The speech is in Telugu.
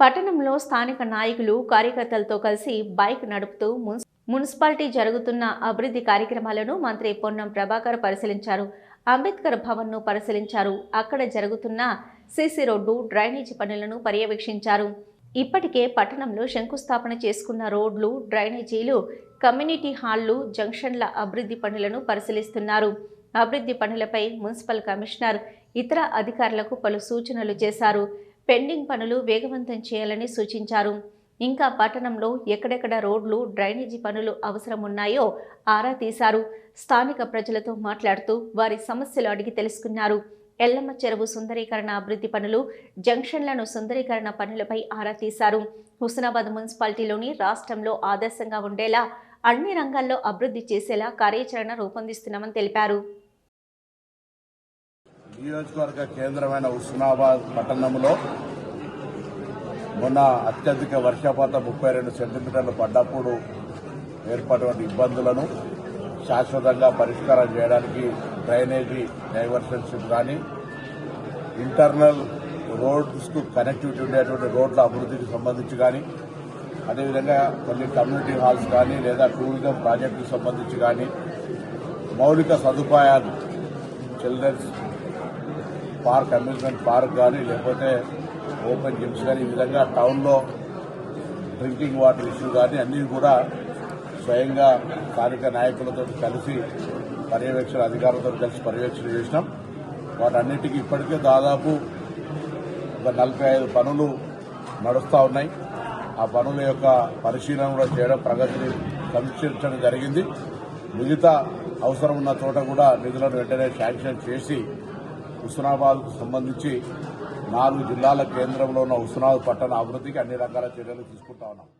పట్టణంలో స్థానిక నాయకులు కార్యకర్తలతో కలిసి బైక్ నడుపుతూ మున్సిపాలిటీ జరుగుతున్న అభివృద్ధి కార్యక్రమాలను మంత్రి పొన్నం ప్రభాకర్ పరిశీలించారు. అంబేద్కర్ భవన్ను పరిశీలించారు. అక్కడ జరుగుతున్న సీసీ రోడ్డు డ్రైనేజీ పనులను పర్యవేక్షించారు. ఇప్పటికే పట్టణంలో శంకుస్థాపన చేసుకున్న రోడ్లు డ్రైనేజీలు కమ్యూనిటీ హాళ్ళు జంక్షన్ల అభివృద్ధి పనులను పరిశీలిస్తున్నారు. అభివృద్ధి పనులపై మున్సిపల్ కమిషనర్ ఇతర అధికారులకు పలు సూచనలు చేశారు. పెండింగ్ పనులు వేగవంతం చేయాలని సూచించారు. ఇంకా పట్టణంలో ఎక్కడెక్కడ రోడ్లు డ్రైనేజీ పనులు అవసరం ఉన్నాయో ఆరా తీశారు. స్థానిక ప్రజలతో మాట్లాడుతూ వారి సమస్యలు అడిగి తెలుసుకున్నారు. ఎల్లమ్మ చెరువు సుందరీకరణ అభివృద్ధి పనులు జంక్షన్లను సుందరీకరణ పనులపై ఆరా తీశారు. హుస్నాబాద్ మున్సిపాలిటీలోని రాష్ట్రంలో ఆదర్శంగా ఉండేలా అన్ని రంగాల్లో అభివృద్ధి చేసేలా కార్యాచరణ రూపొందిస్తున్నామని తెలిపారు. నియోజకవర్గ కేంద్రమైన హుస్నాబాద్ పట్టణంలో మొన్న అత్యధిక వర్షపాతం ముప్పై రెండు సెంటీమీటర్లు పడ్డప్పుడు ఏర్పడిన ఇబ్బందులను శాశ్వతంగా పరిష్కారం చేయడానికి డ్రైనేజీ డైవర్షన్షిప్ కానీ ఇంటర్నల్ రోడ్స్కు కనెక్టివిటీ ఉండేటువంటి రోడ్ల అభివృద్ధికి సంబంధించి కానీ అదేవిధంగా కొన్ని కమ్యూనిటీ హాల్స్ కానీ లేదా టూరిజం ప్రాజెక్టుకు సంబంధించి కానీ మౌలిక సదుపాయాలు చిల్డ్రన్స్ పార్క్ అమ్యూజ్మెంట్ పార్క్ కానీ లేకపోతే ఓపెన్ జిమ్స్ కానీ ఈ విధంగా టౌన్లో డ్రింకింగ్ వాటర్ ఇష్యూ కానీ అన్నీ కూడా స్వయంగా స్థానిక నాయకులతో కలిసి పర్యవేక్షణ అధికారులతో కలిసి పర్యవేక్షణ చేసినాం. వాటన్నిటికీ ఇప్పటికే దాదాపు ఒక నలభై ఐదు పనులు నడుస్తూ ఉన్నాయి. ఆ పనుల యొక్క పరిశీలన కూడా చేయడం ప్రగతిని సమీక్షించడం జరిగింది. మిగతా అవసరం ఉన్న చోట కూడా నిధులను వెంటనే శాంక్షన్ చేసి హుస్నాబాద్కు సంబంధించి నాలుగు జిల్లాల కేంద్రంలో ఉన్న హుస్నాబాద్ పట్టణ అభివృద్ధికి అన్ని రకాల చర్యలు తీసుకుంటా ఉన్నాం.